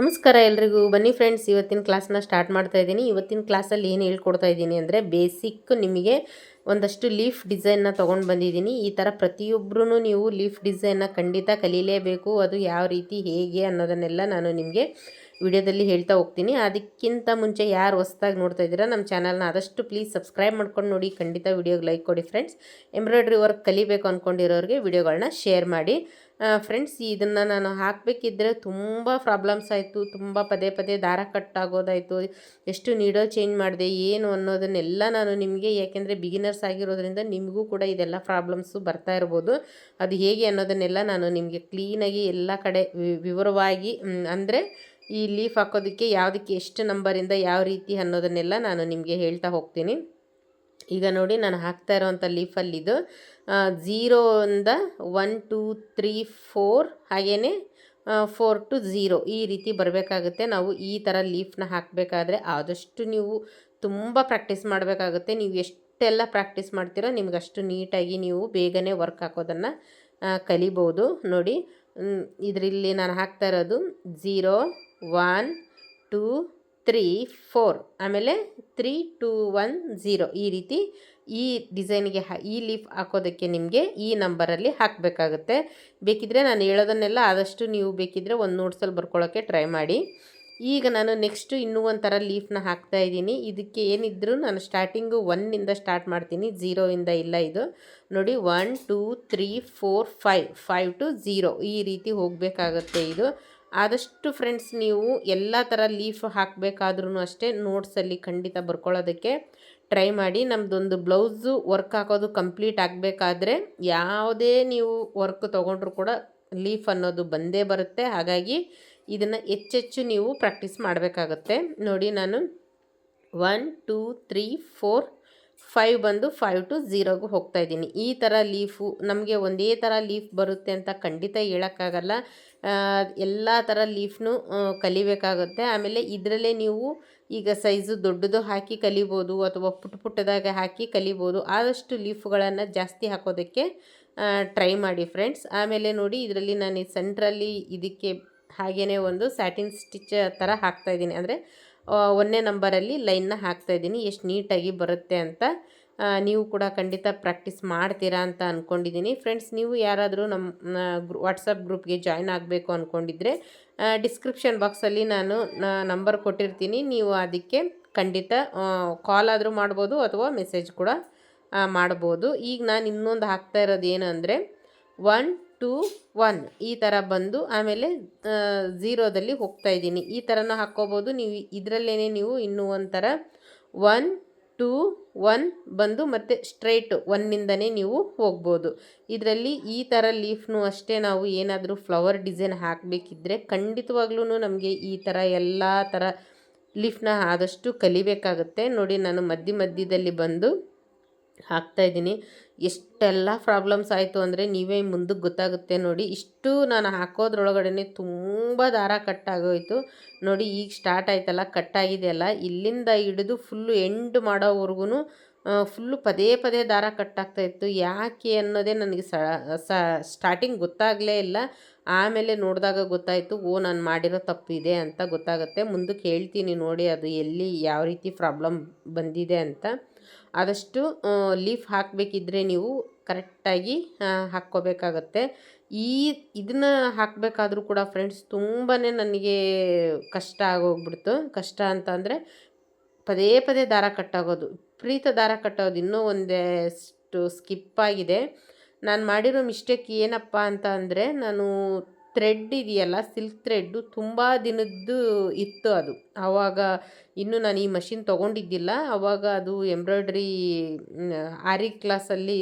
ನಮಸ್ಕಾರ ಎಲ್ರಿಗೂ. ಬನ್ನಿ ಫ್ರೆಂಡ್ಸ್ ಇವತ್ತಿನ ಕ್ಲಾಸನ್ನ ಸ್ಟಾರ್ಟ್ ಮಾಡ್ತಾ ಇದ್ದೀನಿ. ಇವತ್ತಿನ ಕ್ಲಾಸಲ್ಲಿ ಏನು ಹೇಳ್ಕೊಡ್ತಾ ಇದ್ದೀನಿ ಅಂದರೆ ಬೇಸಿಕ್ ನಿಮಗೆ ಒಂದಷ್ಟು ಲೀಫ್ ಡಿಸೈನ್ನ ತೊಗೊಂಡು ಬಂದಿದ್ದೀನಿ. ಈ ಥರ ಪ್ರತಿಯೊಬ್ಬರೂ ನೀವು ಲೀಫ್ ಡಿಸೈನ್ನ ಖಂಡಿತ ಕಲೀಲೇಬೇಕು. ಅದು ಯಾವ ರೀತಿ, ಹೇಗೆ ಅನ್ನೋದನ್ನೆಲ್ಲ ನಾನು ನಿಮಗೆ ವಿಡಿಯೋದಲ್ಲಿ ಹೇಳ್ತಾ ಹೋಗ್ತೀನಿ. ಅದಕ್ಕಿಂತ ಮುಂಚೆ ಯಾರು ಹೊಸ್ದಾಗಿ ನೋಡ್ತಾ ಇದ್ದೀರಾ ನಮ್ಮ ಚಾನಲ್ನ ಆದಷ್ಟು ಪ್ಲೀಸ್ ಸಬ್ಸ್ಕ್ರೈಬ್ ಮಾಡ್ಕೊಂಡು ನೋಡಿ. ಖಂಡಿತ ವಿಡಿಯೋಗೆ ಲೈಕ್ ಕೊಡಿ ಫ್ರೆಂಡ್ಸ್ ಎಂಬ್ರಾಯ್ಡ್ರಿ ವರ್ಕ್ ಕಲಿಬೇಕು ಅಂದ್ಕೊಂಡಿರೋರಿಗೆ ವಿಡಿಯೋಗಳನ್ನ ಶೇರ್ ಮಾಡಿ. ಫ್ರೆಂಡ್ಸ್ ಇದನ್ನು ನಾನು ಹಾಕಬೇಕಿದ್ರೆ ತುಂಬ ಪ್ರಾಬ್ಲಮ್ಸ್ ಆಯಿತು. ತುಂಬ ಪದೇ ಪದೇ ದಾರ ಕಟ್ ಆಗೋದಾಯಿತು ಎಷ್ಟು ನೀಡೋ ಚೇಂಜ್ ಮಾಡಿದೆ, ಏನು ಅನ್ನೋದನ್ನೆಲ್ಲ ನಾನು ನಿಮಗೆ, ಯಾಕೆಂದರೆ ಬಿಗಿನರ್ಸ್ ಆಗಿರೋದ್ರಿಂದ ನಿಮಗೂ ಕೂಡ ಇದೆಲ್ಲ ಪ್ರಾಬ್ಲಮ್ಸು ಬರ್ತಾ ಇರ್ಬೋದು. ಅದು ಹೇಗೆ ಅನ್ನೋದನ್ನೆಲ್ಲ ನಾನು ನಿಮಗೆ ಕ್ಲೀನಾಗಿ ಎಲ್ಲ ಕಡೆ ವಿವರವಾಗಿ ಅಂದರೆ ಈ ಲೀಫ್ ಹಾಕೋದಕ್ಕೆ ಯಾವುದಕ್ಕೆ ಎಷ್ಟು ನಂಬರಿಂದ ಯಾವ ರೀತಿ ಅನ್ನೋದನ್ನೆಲ್ಲ ನಾನು ನಿಮಗೆ ಹೇಳ್ತಾ ಹೋಗ್ತೀನಿ. ಈಗ ನೋಡಿ ನಾನು ಹಾಕ್ತಾ ಇರೋವಂಥ ಝೀರೋ ಇಂದ ಒನ್ ಟೂ ತ್ರೀ ಫೋರ್ ಹಾಗೆಯೇ ಫೋರ್ ಟು ಝೀರೋ ಈ ರೀತಿ ಬರಬೇಕಾಗುತ್ತೆ. ನಾವು ಈ ಥರ ಲೀಫ್ನ ಹಾಕಬೇಕಾದ್ರೆ ಆದಷ್ಟು ನೀವು ತುಂಬ ಪ್ರಾಕ್ಟೀಸ್ ಮಾಡಬೇಕಾಗುತ್ತೆ. ನೀವು ಎಷ್ಟೆಲ್ಲ ಪ್ರಾಕ್ಟೀಸ್ ಮಾಡ್ತೀರೋ ನಿಮ್ಗೆ ಅಷ್ಟು ನೀಟಾಗಿ ನೀವು ಬೇಗನೆ ವರ್ಕ್ ಹಾಕೋದನ್ನು ಕಲಿಬೋದು. ನೋಡಿ ಇದರಲ್ಲಿ ನಾನು ಹಾಕ್ತಾ ಇರೋದು zero one two three four ಆಮೇಲೆ ತ್ರೀ ಟೂ ಒನ್ ಝೀರೋ ಈ ರೀತಿ ಈ ಡಿಸೈನ್ಗೆ ಈ ಲೀಫ್ ಹಾಕೋದಕ್ಕೆ ನಿಮಗೆ ಈ ನಂಬರಲ್ಲಿ ಹಾಕಬೇಕಾಗುತ್ತೆ. ಬೇಕಿದ್ದರೆ ನಾನು ಹೇಳೋದನ್ನೆಲ್ಲ ಆದಷ್ಟು ನೀವು ಬೇಕಿದ್ದರೆ ಒಂದು ನೋಟ್ಸಲ್ಲಿ ಬರ್ಕೊಳ್ಳೋಕ್ಕೆ ಟ್ರೈ ಮಾಡಿ. ಈಗ ನಾನು ನೆಕ್ಸ್ಟು ಇನ್ನೂ ಒಂಥರ ಲೀಫ್ನ ಹಾಕ್ತಾ ಇದ್ದೀನಿ. ಇದಕ್ಕೆ ಏನಿದ್ರೂ ನಾನು ಸ್ಟಾರ್ಟಿಂಗು ಒನ್ನಿಂದ ಸ್ಟಾರ್ಟ್ ಮಾಡ್ತೀನಿ. ಝೀರೋಯಿಂದ ಇಲ್ಲ ಇದು. ನೋಡಿ one two three four five five to zero ಈ ರೀತಿ ಹೋಗಬೇಕಾಗತ್ತೆ ಇದು. ಆದಷ್ಟು ಫ್ರೆಂಡ್ಸ್ ನೀವು ಎಲ್ಲ ಥರ ಲೀಫ್ ಹಾಕಬೇಕಾದ್ರೂ ಅಷ್ಟೇ ನೋಟ್ಸಲ್ಲಿ ಖಂಡಿತ ಬರ್ಕೊಳ್ಳೋದಕ್ಕೆ ಟ್ರೈ ಮಾಡಿ. ನಮ್ಮದೊಂದು ಬ್ಲೌಸು ವರ್ಕ್ ಹಾಕೋದು ಕಂಪ್ಲೀಟ್ ಆಗಬೇಕಾದ್ರೆ ಯಾವುದೇ ನೀವು ವರ್ಕ್ ತೊಗೊಂಡ್ರು ಕೂಡ ಲೀಫ್ ಅನ್ನೋದು ಬಂದೇ ಬರುತ್ತೆ. ಹಾಗಾಗಿ ಇದನ್ನು ಹೆಚ್ಚೆಚ್ಚು ನೀವು ಪ್ರಾಕ್ಟೀಸ್ ಮಾಡಬೇಕಾಗತ್ತೆ. ನೋಡಿ ನಾನು one two three four five ಬಂದು ಫೈವ್ ಟು ಝೀರೋಗೆ ಹೋಗ್ತಾ ಇದ್ದೀನಿ. ಈ ಥರ ಲೀಫು ನಮಗೆ ಒಂದೇ ಥರ ಲೀಫ್ ಬರುತ್ತೆ ಅಂತ ಖಂಡಿತ ಹೇಳೋಕ್ಕಾಗಲ್ಲ. ಎಲ್ಲ ಥರ ಲೀಫ್ನು ಕಲಿಬೇಕಾಗುತ್ತೆ. ಆಮೇಲೆ ಇದರಲ್ಲೇ ನೀವು ಈಗ ಸೈಜು ದೊಡ್ಡದು ಹಾಕಿ ಕಲಿಬೋದು ಅಥವಾ ಪುಟ್ಟ ಪುಟ್ಟದಾಗ ಹಾಕಿ ಕಲಿಬೋದು, ಆದಷ್ಟು ಲೀಫ್ಗಳನ್ನು ಜಾಸ್ತಿ ಹಾಕೋದಕ್ಕೆ ಟ್ರೈ ಮಾಡಿ ಫ್ರೆಂಡ್ಸ್ ಆಮೇಲೆ ನೋಡಿ ಇದರಲ್ಲಿ ನಾನು ಸೆಂಟ್ರಲ್ಲಿ ಇದಕ್ಕೆ ಹಾಗೆಯೇ ಒಂದು ಸ್ಯಾಟಿನ್ ಸ್ಟಿಚ್ ಥರ ಹಾಕ್ತಾಯಿದ್ದೀನಿ ಅಂದರೆ ಒಂದನೇ ನಂಬರಲ್ಲಿ ಲೈನ್ನ ಹಾಕ್ತಾಯಿದ್ದೀನಿ ಎಷ್ಟು ನೀಟಾಗಿ ಬರುತ್ತೆ ಅಂತ ನೀವು ಕೂಡ ಖಂಡಿತ ಪ್ರಾಕ್ಟೀಸ್ ಮಾಡ್ತೀರಾ ಅಂತ ಅಂದ್ಕೊಂಡಿದ್ದೀನಿ ಫ್ರೆಂಡ್ಸ್ ನೀವು ಯಾರಾದರೂ ನಮ್ಮ ವಾಟ್ಸಪ್ ಗ್ರೂಪ್ಗೆ ಜಾಯ್ನ್ ಆಗಬೇಕು ಅಂದ್ಕೊಂಡಿದ್ರೆ ಡಿಸ್ಕ್ರಿಪ್ಷನ್ ಬಾಕ್ಸಲ್ಲಿ ನಾನು ನಂಬರ್ ಕೊಟ್ಟಿರ್ತೀನಿ. ನೀವು ಅದಕ್ಕೆ ಖಂಡಿತ ಕಾಲ್ ಆದರೂ ಮಾಡ್ಬೋದು ಅಥವಾ ಮೆಸೇಜ್ ಕೂಡ ಮಾಡ್ಬೋದು. ಈಗ ನಾನು ಇನ್ನೊಂದು ಹಾಕ್ತಾ ಇರೋದು ಏನು ಅಂದರೆ ಒನ್ ಟು ಒನ್ ಈ ಥರ ಬಂದು ಆಮೇಲೆ ಝೀರೋದಲ್ಲಿ ಹೋಗ್ತಾ ಇದ್ದೀನಿ. ಈ ಥರನೂ ಹಾಕ್ಕೋಬೋದು ನೀವು ಇದರಲ್ಲೇ ನೀವು ಇನ್ನೂ ಒಂಥರ ಒನ್ ಟೂ ಒನ್ ಬಂದು ಮತ್ತು ಸ್ಟ್ರೈಟ್ ಒನ್ನಿಂದನೇ ನೀವು ಹೋಗ್ಬೋದು. ಇದರಲ್ಲಿ ಈ ಥರ ಲೀಫ್ನು ಅಷ್ಟೇ ನಾವು ಏನಾದರೂ ಫ್ಲವರ್ ಡಿಸೈನ್ ಹಾಕಬೇಕಿದ್ರೆ ಖಂಡಿತವಾಗ್ಲೂ ನಮಗೆ ಈ ಥರ ಎಲ್ಲ ಥರ ಲೀಫ್ನ ಆದಷ್ಟು ಕಲಿಬೇಕಾಗುತ್ತೆ. ನೋಡಿ, ನಾನು ಮಧ್ಯ ಮಧ್ಯದಲ್ಲಿ ಬಂದು ಹಾಕ್ತಾಯಿದ್ದೀನಿ ಎಷ್ಟೆಲ್ಲ ಪ್ರಾಬ್ಲಮ್ಸ್ ಆಯಿತು ಅಂದರೆ ನೀವೇ ಮುಂದಕ್ಕೆ ಗೊತ್ತಾಗುತ್ತೆ ನೋಡಿ. ಇಷ್ಟು ನಾನು ಹಾಕೋದ್ರೊಳಗಡೆ ತುಂಬ ದಾರ ಕಟ್ಟಾಗೋಯಿತು. ನೋಡಿ, ಈಗ ಸ್ಟಾರ್ಟ್ ಆಯ್ತಲ್ಲ ಕಟ್ಟಾಗಿದೆಯಲ್ಲ ಇಲ್ಲಿಂದ ಹಿಡಿದು ಫುಲ್ಲು ಎಂಡ್ ಮಾಡೋವರೆಗೂ ಫುಲ್ಲು ಪದೇ ಪದೇ ದಾರ ಕಟ್ಟಾಗ್ತಾಯಿತ್ತು ಯಾಕೆ ಅನ್ನೋದೇ ನನಗೆ ಸ್ಟಾರ್ಟಿಂಗ್ ಗೊತ್ತಾಗಲೇ ಇಲ್ಲ. ಆಮೇಲೆ ನೋಡಿದಾಗ ಗೊತ್ತಾಯಿತು, ಓ, ನಾನು ಮಾಡಿರೋ ತಪ್ಪಿದೆ ಅಂತ ಗೊತ್ತಾಗುತ್ತೆ. ಮುಂದಕ್ಕೆ ಹೇಳ್ತೀನಿ ನೋಡಿ, ಅದು ಎಲ್ಲಿ ಯಾವ ರೀತಿ ಪ್ರಾಬ್ಲಮ್ ಬಂದಿದೆ ಅಂತ. ಆದಷ್ಟು ಲೀಫ್ ಹಾಕಬೇಕಿದ್ರೆ ನೀವು ಕರೆಕ್ಟಾಗಿ ಹಾಕ್ಕೋಬೇಕಾಗತ್ತೆ. ಈ, ಇದನ್ನ ಹಾಕಬೇಕಾದ್ರೂ ಕೂಡ ಫ್ರೆಂಡ್ಸ್ ತುಂಬಾ ನನಗೆ ಕಷ್ಟ ಆಗೋಗ್ಬಿಡ್ತು. ಕಷ್ಟ ಅಂತ ಅಂದರೆ ಪದೇ ಪದೇ ದಾರ ಕಟ್ಟಾಗೋದು. ಪ್ರೀತ ದಾರ ಕಟ್ಟೋದು. ಇನ್ನೂ ಒಂದಷ್ಟು ಸ್ಕಿಪ್ ಆಗಿದೆ. ನಾನು ಮಾಡಿರೋ ಮಿಸ್ಟೇಕ್ ಏನಪ್ಪ ಅಂತ ಅಂದರೆ ನಾನು ಥ್ರೆಡ್ ಇದೆಯಲ್ಲ ಸಿಲ್ಕ್ ಥ್ರೆಡ್ಡು ತುಂಬ ದಿನದ್ದು ಇತ್ತು ಅದು. ಆವಾಗ ಇನ್ನೂ ನಾನು ಈ ಮಷಿನ್ ತೊಗೊಂಡಿದ್ದಿಲ್ಲ. ಆವಾಗ ಅದು ಎಂಬ್ರಾಯ್ಡ್ರಿ ಆರಿ ಕ್ಲಾಸಲ್ಲಿ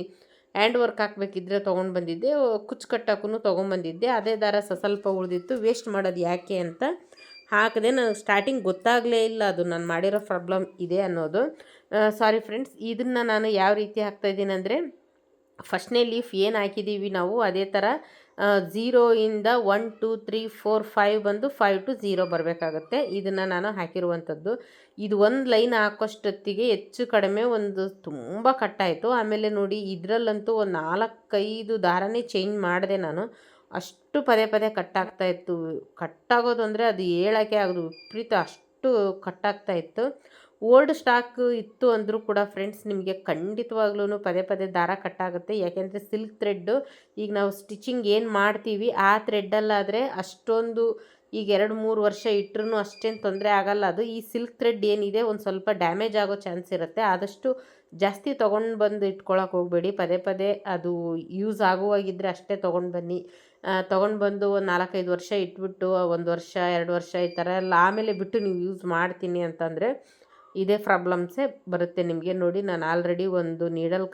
ಹ್ಯಾಂಡ್ ವರ್ಕ್ ಹಾಕಬೇಕಿದ್ರೆ ತೊಗೊಂಡು ಬಂದಿದ್ದೆ. ಕುಚ್ಚು ಕಟ್ಟೋಕ್ಕೂ ತೊಗೊಂಬಂದಿದ್ದೆ ಅದೇ ದಾರ ಸ್ವಲ್ಪ ಉಳಿದಿತ್ತು. ವೇಸ್ಟ್ ಮಾಡೋದು ಯಾಕೆ ಅಂತ ಹಾಕಿದೆ ನಾನು ಸ್ಟಾರ್ಟಿಂಗ್ ಗೊತ್ತಾಗಲೇ ಇಲ್ಲ ಅದು. ನಾನು ಮಾಡಿರೋ ಪ್ರಾಬ್ಲಮ್ ಇದೆ ಅನ್ನೋದು. ಸಾರಿ ಫ್ರೆಂಡ್ಸ್ ಇದನ್ನು ನಾನು ಯಾವ ರೀತಿ ಹಾಕ್ತಾಯಿದ್ದೀನಿ ಅಂದರೆ ಫಸ್ಟ್ನೇ ಲೀಫ್ ಏನು ಹಾಕಿದ್ದೀವಿ ನಾವು, ಅದೇ ಥರ ಝೀರೋಯಿಂದ one two three four five ಬಂದು ಫೈವ್ ಟು ಝೀರೋ ಬರಬೇಕಾಗತ್ತೆ. ಇದನ್ನು ನಾನು ಹಾಕಿರುವಂಥದ್ದು. ಇದು ಒಂದು ಲೈನ್ ಹಾಕೋಷ್ಟೊತ್ತಿಗೆ ಹೆಚ್ಚು ಕಡಿಮೆ ಒಂದು ತುಂಬ ಕಟ್ಟಾಯಿತು. ಆಮೇಲೆ ನೋಡಿ, ಇದರಲ್ಲಂತೂ ಒಂದು ನಾಲ್ಕೈದು ದಾರನೇ ಚೇಂಜ್ ಮಾಡಿದೆ ನಾನು. ಅಷ್ಟು ಪದೇ ಪದೇ ಕಟ್ಟಾಗ್ತಾ ಇತ್ತು. ಕಟ್ಟಾಗೋದು ಅಂದರೆ ಅದು ಹೇಳೋಕ್ಕೆ ಆಗೋದು ವಿಪರೀತ ಅಷ್ಟು ಕಟ್ಟಾಗ್ತಾ ಇತ್ತು. ಓಲ್ಡ್ ಸ್ಟಾಕ್ ಇತ್ತು ಅಂದರೂ ಕೂಡ ಫ್ರೆಂಡ್ಸ್, ನಿಮಗೆ ಖಂಡಿತವಾಗ್ಲೂ ಪದೇ ಪದೇ ದಾರ ಕಟ್ಟಾಗುತ್ತೆ. ಯಾಕೆಂದರೆ ಸಿಲ್ಕ್ ಥ್ರೆಡ್ಡು ಈಗ ನಾವು ಸ್ಟಿಚಿಂಗ್ ಏನು ಮಾಡ್ತೀವಿ, ಆ ಥ್ರೆಡ್ಡಲ್ಲಾದರೆ ಅಷ್ಟೊಂದು ಈಗ ಎರಡು ಮೂರು ವರ್ಷ ಇಟ್ಟರು ಅಷ್ಟೇನು ತೊಂದರೆ ಆಗಲ್ಲ. ಅದು ಈ ಸಿಲ್ಕ್ ಥ್ರೆಡ್ ಏನಿದೆ, ಒಂದು ಸ್ವಲ್ಪ ಡ್ಯಾಮೇಜ್ ಆಗೋ ಚಾನ್ಸ್ ಇರುತ್ತೆ. ಆದಷ್ಟು ಜಾಸ್ತಿ ತೊಗೊಂಡು ಬಂದು ಇಟ್ಕೊಳಕ್ಕೆ ಹೋಗಬೇಡಿ. ಪದೇ ಪದೇ ಅದು ಯೂಸ್ ಆಗುವಾಗಿದ್ದರೆ ಅಷ್ಟೇ ತೊಗೊಂಡು ಬನ್ನಿ. ತೊಗೊಂಡು ಬಂದು ಒಂದು ನಾಲ್ಕೈದು ವರ್ಷ ಇಟ್ಬಿಟ್ಟು, ಒಂದು ವರ್ಷ, ಎರಡು ವರ್ಷ ಈ ಥರ ಎಲ್ಲ ಆಮೇಲೆ ಬಿಟ್ಟು ನೀವು ಯೂಸ್ ಮಾಡ್ತೀನಿ ಅಂತಂದರೆ ಇದೇ ಪ್ರಾಬ್ಲಮ್ಸೇ ಬರುತ್ತೆ ನಿಮಗೆ ನೋಡಿ ನಾನು ಆಲ್ರೆಡಿ ಒಂದು ನೀಡಲ್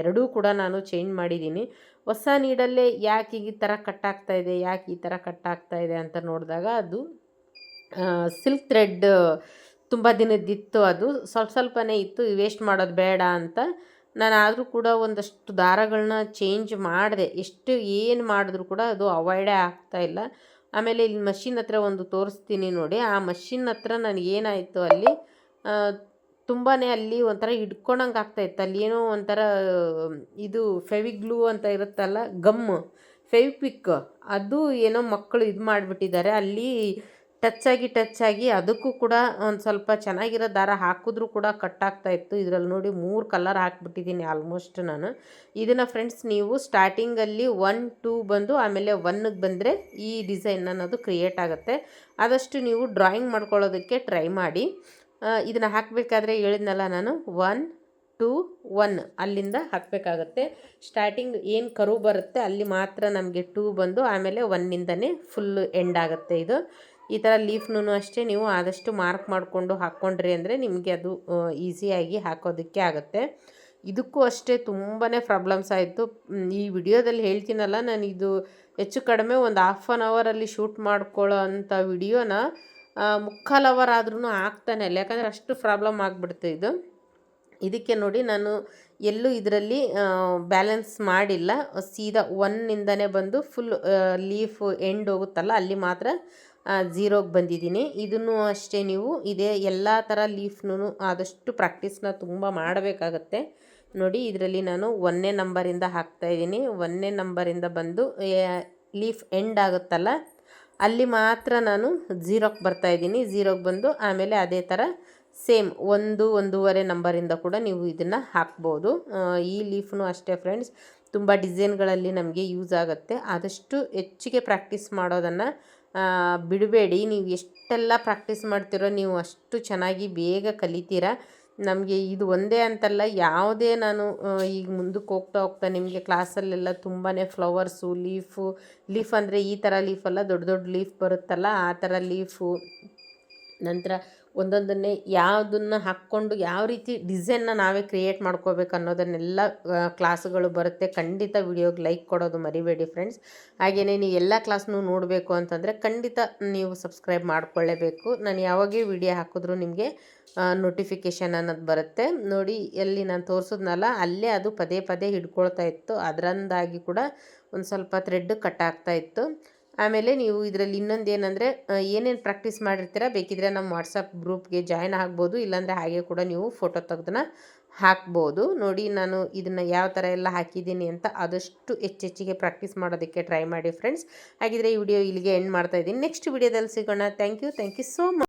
ಎರಡೂ ಕೂಡ ನಾನು ಚೇಂಜ್ ಮಾಡಿದ್ದೀನಿ. ಹೊಸ ನೀಡಲ್ಲೇ ಯಾಕೆ ಈ ಥರ ಕಟ್ಟಾಗ್ತಾ ಇದೆ, ಯಾಕೆ ಈ ಥರ ಕಟ್ಟಾಗ್ತಾ ಇದೆ ಅಂತ ನೋಡಿದಾಗ ಅದು ಸಿಲ್ಕ್ ಥ್ರೆಡ್ ತುಂಬ ದಿನದ್ದಿತ್ತು ಅದು. ಸ್ವಲ್ಪ ಸ್ವಲ್ಪನೇ ಇತ್ತು, ವೇಸ್ಟ್ ಮಾಡೋದು ಬೇಡ ಅಂತ. ನಾನು ಆದರೂ ಕೂಡ ಒಂದಷ್ಟು ದಾರಗಳನ್ನ ಚೇಂಜ್ ಮಾಡಿದೆ. ಎಷ್ಟು ಏನು ಮಾಡಿದ್ರು ಕೂಡ ಅದು ಅವಾಯ್ಡೇ ಆಗ್ತಾ ಇಲ್ಲ. ಆಮೇಲೆ ಇಲ್ಲಿ ಮಷಿನ್ ಹತ್ರ ಒಂದು ತೋರಿಸ್ತೀನಿ ನೋಡಿ. ಆ ಮಷಿನ್ ಹತ್ರ ನನಗೇನಾಯಿತು ಅಲ್ಲಿ ತುಂಬಾ ಅಲ್ಲಿ ಒಂಥರ ಹಿಡ್ಕೊಳಂಗೆ ಆಗ್ತಾಯಿತ್ತು ಅಲ್ಲಿ ಏನೋ ಒಂಥರ, ಇದು ಫೆವಿಗ್ಲೂ ಅಂತ ಇರುತ್ತಲ್ಲ, ಗಮ್ ಫೆವಿಕ್ವಿಕ್ ಅದು ಏನೋ ಮಕ್ಕಳು ಇದು ಮಾಡಿಬಿಟ್ಟಿದ್ದಾರೆ. ಅಲ್ಲಿ ಟಚ್ ಆಗಿ ಟಚ್ ಆಗಿ ಅದಕ್ಕೂ ಕೂಡ ಒಂದು ಸ್ವಲ್ಪ ಚೆನ್ನಾಗಿರೋ ದಾರ ಹಾಕಿದ್ರೂ ಕೂಡ ಕಟ್ಟಾಗ್ತಾ ಇತ್ತು. ಇದರಲ್ಲಿ ನೋಡಿ ಮೂರು ಕಲರ್ ಹಾಕ್ಬಿಟ್ಟಿದ್ದೀನಿ ಆಲ್ಮೋಸ್ಟ್ ನಾನು. ಇದನ್ನು ಫ್ರೆಂಡ್ಸ್ ನೀವು ಸ್ಟಾರ್ಟಿಂಗಲ್ಲಿ ಒನ್, ಟೂ ಬಂದು ಆಮೇಲೆ ಒನ್ಗೆ ಬಂದರೆ ಈ ಡಿಸೈನ್ ಅನ್ನೋದು ಕ್ರಿಯೇಟ್ ಆಗುತ್ತೆ. ಆದಷ್ಟು ನೀವು ಡ್ರಾಯಿಂಗ್ ಮಾಡ್ಕೊಳ್ಳೋದಕ್ಕೆ ಟ್ರೈ ಮಾಡಿ. ಇದನ್ನು ಹಾಕಬೇಕಾದ್ರೆ ಹೇಳಿದ್ನಲ್ಲ ನಾನು. ಒನ್ ಟೂ ಒನ್ ಅಲ್ಲಿಂದ ಹಾಕಬೇಕಾಗತ್ತೆ. ಸ್ಟಾರ್ಟಿಂಗ್ ಏನು ಕರು ಬರುತ್ತೆ, ಅಲ್ಲಿ ಮಾತ್ರ ನಮಗೆ ಟೂ ಬಂದು ಆಮೇಲೆ ಒನ್ನಿಂದನೇ ಫುಲ್ ಎಂಡ್ ಆಗುತ್ತೆ ಇದು. ಈ ಥರ ಲೀಫ್ನೂ ಅಷ್ಟೇ ನೀವು ಆದಷ್ಟು ಮಾರ್ಕ್ ಮಾಡಿಕೊಂಡು ಹಾಕ್ಕೊಂಡ್ರಿ ಅಂದರೆ ನಿಮಗೆ ಅದು ಈಸಿಯಾಗಿ ಹಾಕೋದಕ್ಕೆ ಆಗುತ್ತೆ. ಇದಕ್ಕೂ ಅಷ್ಟೇ ತುಂಬಾ ಪ್ರಾಬ್ಲಮ್ಸ್ ಆಯಿತು. ಈ ವಿಡಿಯೋದಲ್ಲಿ ಹೇಳ್ತೀನಲ್ಲ, ನಾನು ಇದು ಹೆಚ್ಚು ಕಡಿಮೆ ಒಂದು ಹಾಫ್ ಆನ್ ಅವರಲ್ಲಿ ಶೂಟ್ ಮಾಡ್ಕೊಳ್ಳೋ ಅಂಥ ವಿಡಿಯೋನ ಮುಕ್ಕಾಲು ಅವರ್ ಆದ್ರೂ ಆಗ್ತಾನೆ ಇಲ್ಲ ಯಾಕಂದರೆ ಅಷ್ಟು ಪ್ರಾಬ್ಲಮ್ ಆಗಿಬಿಡ್ತು ಇದು. ಇದಕ್ಕೆ ನೋಡಿ ನಾನು ಎಲ್ಲೂ ಇದರಲ್ಲಿ ಬ್ಯಾಲೆನ್ಸ್ ಮಾಡಿಲ್ಲ. ಸೀದಾ ಒನ್ನಿಂದನೇ ಬಂದು ಫುಲ್ ಲೀಫ್ ಎಂಡ್ ಹೋಗುತ್ತಲ್ಲ, ಅಲ್ಲಿ ಮಾತ್ರ ಝೀರೋಗೆ ಬಂದಿದ್ದೀನಿ. ಇದನ್ನು ಅಷ್ಟೇ ನೀವು ಇದೇ ಎಲ್ಲ ಥರ ಲೀಫ್ನೂ ಆದಷ್ಟು ಪ್ರಾಕ್ಟೀಸ್ನ ತುಂಬ ಮಾಡಬೇಕಾಗತ್ತೆ. ನೋಡಿ, ಇದರಲ್ಲಿ ನಾನು ಒಂದನೇ ನಂಬರಿಂದ ಹಾಕ್ತಾಯಿದ್ದೀನಿ ಒಂದನೇ ನಂಬರಿಂದ ಬಂದು ಲೀಫ್ ಎಂಡ್ ಆಗುತ್ತಲ್ಲ ಅಲ್ಲಿ ಮಾತ್ರ ನಾನು ಝೀರೋಗೆ ಬರ್ತಾಯಿದ್ದೀನಿ ಝೀರೋಗೆ ಬಂದು ಆಮೇಲೆ ಅದೇ ಥರ ಸೇಮ್ ಒಂದು, ಒಂದೂವರೆ ನಂಬರಿಂದ ಕೂಡ ನೀವು ಇದನ್ನು ಹಾಕ್ಬೋದು. ಈ ಲೀಫ್ನು ಅಷ್ಟೇ ಫ್ರೆಂಡ್ಸ್. ತುಂಬ ಡಿಸೈನ್ಗಳಲ್ಲಿ ನಮಗೆ ಯೂಸ್ ಆಗುತ್ತೆ. ಆದಷ್ಟು ಹೆಚ್ಚಿಗೆ ಪ್ರಾಕ್ಟೀಸ್ ಮಾಡೋದನ್ನು ಬಿಡಬೇಡಿ. ನೀವು ಎಷ್ಟೆಲ್ಲ ಪ್ರಾಕ್ಟೀಸ್ ಮಾಡ್ತೀರೋ ನೀವು ಅಷ್ಟು ಚೆನ್ನಾಗಿ ಬೇಗ ಕಲಿತೀರಾ. ನಮಗೆ ಇದು ಒಂದೇ ಅಂತಲ್ಲ, ಯಾವುದೇ ನಾನು ಈಗ ಮುಂದಕ್ಕೆ ಹೋಗ್ತಾ ಹೋಗ್ತಾ ನಿಮಗೆ ಕ್ಲಾಸಲ್ಲೆಲ್ಲ ತುಂಬಾ ಫ್ಲವರ್ಸು, ಲೀಫು, ಲೀಫ್ ಅಂದರೆ ಈ ಥರ ಲೀಫಲ್ಲ, ದೊಡ್ಡ ದೊಡ್ಡ ಲೀಫ್ ಬರುತ್ತಲ್ಲ, ಆ ಥರ ಲೀಫು. ನಂತರ ಒಂದೊಂದನ್ನೇ ಯಾವುದನ್ನು ಹಾಕ್ಕೊಂಡು ಯಾವ ರೀತಿ ಡಿಸೈನ್ನ ನಾವೇ ಕ್ರಿಯೇಟ್ ಮಾಡ್ಕೋಬೇಕು ಅನ್ನೋದನ್ನೆಲ್ಲ ಕ್ಲಾಸ್ಗಳು ಬರುತ್ತೆ. ಖಂಡಿತ ವಿಡಿಯೋಗೆ ಲೈಕ್ ಕೊಡೋದು ಮರಿಬೇಡಿ ಫ್ರೆಂಡ್ಸ್ ಹಾಗೆಯೇ ನೀವು ಎಲ್ಲ ಕ್ಲಾಸ್ನೂ ನೋಡಬೇಕು ಅಂತಂದರೆ ಖಂಡಿತ ನೀವು ಸಬ್ಸ್ಕ್ರೈಬ್ ಮಾಡಿಕೊಳ್ಳೇಬೇಕು. ನಾನು ಯಾವಾಗೇ ವಿಡಿಯೋ ಹಾಕಿದ್ರೂ ನಿಮಗೆ ನೋಟಿಫಿಕೇಷನ್ ಅನ್ನೋದು ಬರುತ್ತೆ. ನೋಡಿ, ಎಲ್ಲಿ ನಾನು ತೋರಿಸಿದ್ನಲ್ಲ, ಅಲ್ಲೇ ಅದು ಪದೇ ಪದೇ ಹಿಡ್ಕೊಳ್ತಾ ಇತ್ತು. ಅದರಿಂದಾಗಿ ಕೂಡ ಒಂದು ಸ್ವಲ್ಪ ಥ್ರೆಡ್ ಕಟ್ ಆಗ್ತಾ ಇತ್ತು. ಆಮೇಲೆ ನೀವು ಇದರಲ್ಲಿ ಇನ್ನೊಂದು ಏನಂದರೆ ಏನೇನು ಪ್ರಾಕ್ಟೀಸ್ ಮಾಡಿರ್ತೀರ, ಬೇಕಿದ್ರೆ ನಮ್ಮ ವಾಟ್ಸಪ್ ಗ್ರೂಪ್ಗೆ ಜಾಯ್ನ್ ಆಗ್ಬೋದು, ಇಲ್ಲಾಂದರೆ ಹಾಗೆ ಕೂಡ ನೀವು ಫೋಟೋ ತೆಗ್ದನ್ನ ಹಾಕ್ಬೋದು. ನೋಡಿ, ನಾನು ಇದನ್ನು ಯಾವ ಥರ ಎಲ್ಲ ಹಾಕಿದ್ದೀನಿ ಅಂತ ಆದಷ್ಟು ಹೆಚ್ಚೆಚ್ಚಿಗೆ ಪ್ರಾಕ್ಟೀಸ್ ಮಾಡೋದಕ್ಕೆ ಟ್ರೈ ಮಾಡಿ ಫ್ರೆಂಡ್ಸ್ ಹಾಗಿದ್ರೆ ಈ ವಿಡಿಯೋ ಇಲ್ಲಿಗೆ ಎಂಡ್ ಮಾಡ್ತಾ ಇದ್ದೀನಿ. ನೆಕ್ಸ್ಟ್ ವಿಡಿಯೋದಲ್ಲಿ ಸಿಗೋಣ. Thank you thank you so much